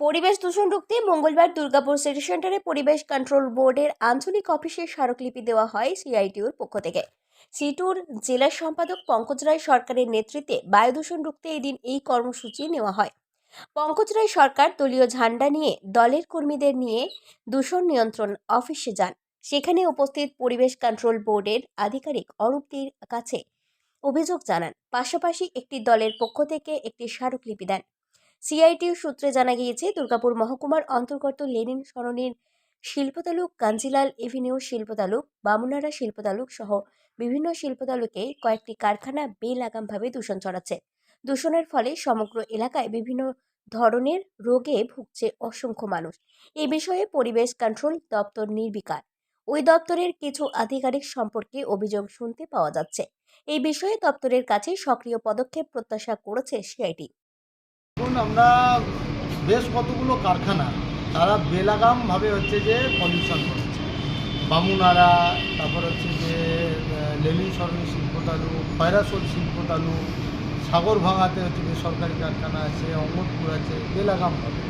পরিবেশ দূষণ রুখতে মঙ্গলবার দুর্গাপুর সিটি সেন্টারে পরিবেশ কন্ট্রোল বোর্ডের আঞ্চলিক অফিসে স্মারকলিপি দেওয়া হয় সিআইটিউর পক্ষ থেকে। সিটুর জেলা সম্পাদক পঙ্কজ রায় সরকারের নেতৃত্বে বায়ু দূষণ রুখতে এদিন এই কর্মসূচি নেওয়া হয়। পঙ্কজ রায় সরকার দলীয় ঝান্ডা নিয়ে দলের কর্মীদের নিয়ে দূষণ নিয়ন্ত্রণ অফিসে যান। সেখানে উপস্থিত পরিবেশ কন্ট্রোল বোর্ডের আধিকারিক অরূপতির কাছে অভিযোগ জানান। পাশাপাশি একটি দলের পক্ষ থেকে একটি স্মারকলিপি দেন। সিআইটিউ সূত্রে জানা গিয়েছে, দুর্গাপুর মহকুমার অন্তর্গত লেনিন সরণির শিল্পতালুক কাঞ্জিলাল এভিনিউ শিল্পতালুক, বামুনারা শিল্পতালুক সহ বিভিন্ন শিল্পতালুকে কয়েকটি কারখানা বেলাগামভাবে দূষণ ছড়াচ্ছে। দূষণের ফলে সমগ্র এলাকায় বিভিন্ন ধরনের রোগে ভুগছে অসংখ্য মানুষ। এই বিষয়ে পরিবেশ কন্ট্রোল দপ্তর নির্বিকার। ওই দপ্তরের কিছু আধিকারিক সম্পর্কে অভিযোগ শুনতে পাওয়া যাচ্ছে। এই বিষয়ে দপ্তরের কাছে সক্রিয় পদক্ষেপ প্রত্যাশা করেছে সিআইটি। আমরা বেশ কতগুলো কারখানা, তারা বেলাগামভাবে হচ্ছে যে পলিউশন করছে। বামুনারা, তারপর হচ্ছে যে লেনিন সরণি শিল্পতালু খয়রাসোল শিল্পতালু সাগর ভাঙাতে হচ্ছে যে সরকারি কারখানা আছে অমরপুর আছে, বেলাগামভাবে।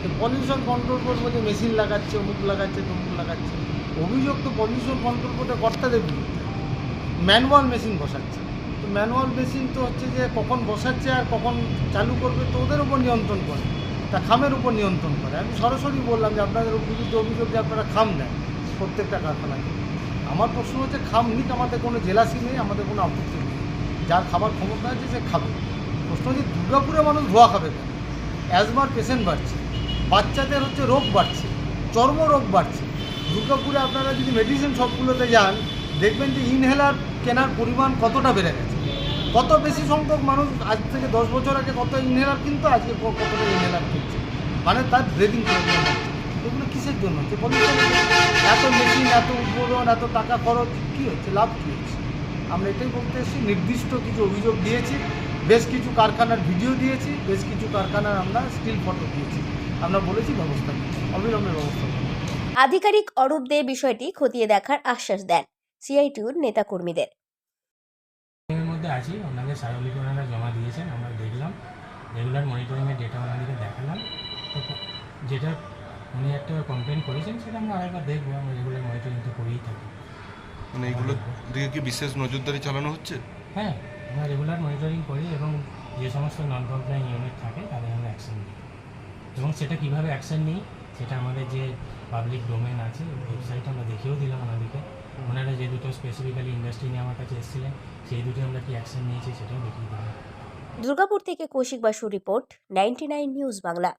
তো পলিউশন কন্ট্রোল বোর্ড বলছে মেশিন লাগাচ্ছে, অমুক লাগাচ্ছে, তমুক লাগাচ্ছে। অভিযোগ তো পলিউশন কন্ট্রোল বোর্ডের কর্তাদের বিরুদ্ধে। ম্যানুয়াল মেশিন বসাচ্ছে। তো ম্যানুয়াল মেশিন তো হচ্ছে যে কখন বসাচ্ছে আর কখন চালু করবে তো ওদের উপর নিয়ন্ত্রণ করে। তা খামের উপর নিয়ন্ত্রণ করে। আমি সরাসরি বললাম যে আপনাদের বিরুদ্ধে অভিযোগ যে আপনারা খাম দেন প্রত্যেকটা কারখানাকে। আমার প্রশ্ন হচ্ছে খাম নিক, আমাদের কোনো জেলাসি নেই, আমাদের কোনো আপত্তি নেই। যার খাবার ক্ষমতা আছে সে খাবে। প্রশ্ন হচ্ছে দুর্গাপুরে মানুষ ধোয়া খাবে কেন? অ্যাজমার পেশেন্ট বাড়ছে, বাচ্চাদের হচ্ছে রোগ বাড়ছে, চর্মরোগ বাড়ছে। দুর্গাপুরে আপনারা যদি মেডিসিন সবগুলোতে যান, দেখবেন যে ইনহেলার কেনার পরিমাণ কতটা বেড়ে গেছে? কত বেশি সংখ্যক মানুষ আজ থেকে দশ বছর আগে কত ইনহেলার কিনতো, আজকে কতটা ইনহেলার কিনছে? মানে তার ব্রেদিং এগুলো কিসের জন্য? হচ্ছে এত মেশিন এত উদ্বোধন এত টাকা খরচ, কী হচ্ছে? লাভ কী হচ্ছে? আমরা এটাই বলতে এসেছি, নির্দিষ্ট কিছু অভিযোগ দিয়েছি, বেশ কিছু কারখানার ভিডিও দিয়েছি, বেশ কিছু কারখানার আমরা স্টিল ফটো দিয়েছি। আমরা বলেছি ব্যবস্থা অবিলম্বে ব্যবস্থা আধিকারিক অরূপ দে বিষয়টি খতিয়ে দেখার আশ্বাস দেন। সিআইটিউর নেতাকর্মীদের। মধ্যে আছি ওনাদের স্মারকলিপি ওনারা জমা দিয়েছেন আমরা দেখলাম। রেগুলার মনিটরিংয়ের ডেটা ওনাদেরকে দেখালাম। তো যেটা উনি একটা কমপ্লেন করেছেন সেটা আমরা আরেকবার দেখব আমরা রেগুলার মনিটরিং তো করেই থাকি। মানে এইগুলো দিকে কি বিশেষ নজরদারি চালানো হচ্ছে? হ্যাঁ আমরা রেগুলার মনিটরিং করি এবং যে সমস্ত নন কমপ্লাইং ইউনিট থাকে তাদের আমরা অ্যাকশন নিই। এবং সেটা কীভাবে অ্যাকশন নিই সেটা আমাদের যে পাবলিক ডোমেন আছে ওয়েবসাইট আমরা দেখিয়েও দিলাম ওনাদেরকে। ওনারা যে দুটো স্পেসিফিক্যালি ইন্ডাস্ট্রি নিয়ে আমার কাছে এসেছিলেন, সেই দুটো আমরা কি অ্যাকশন নিয়েছি সেটাও দেখিয়ে দিলাম দুর্গাপুর থেকে Koushik Basu report ninety news Bangla.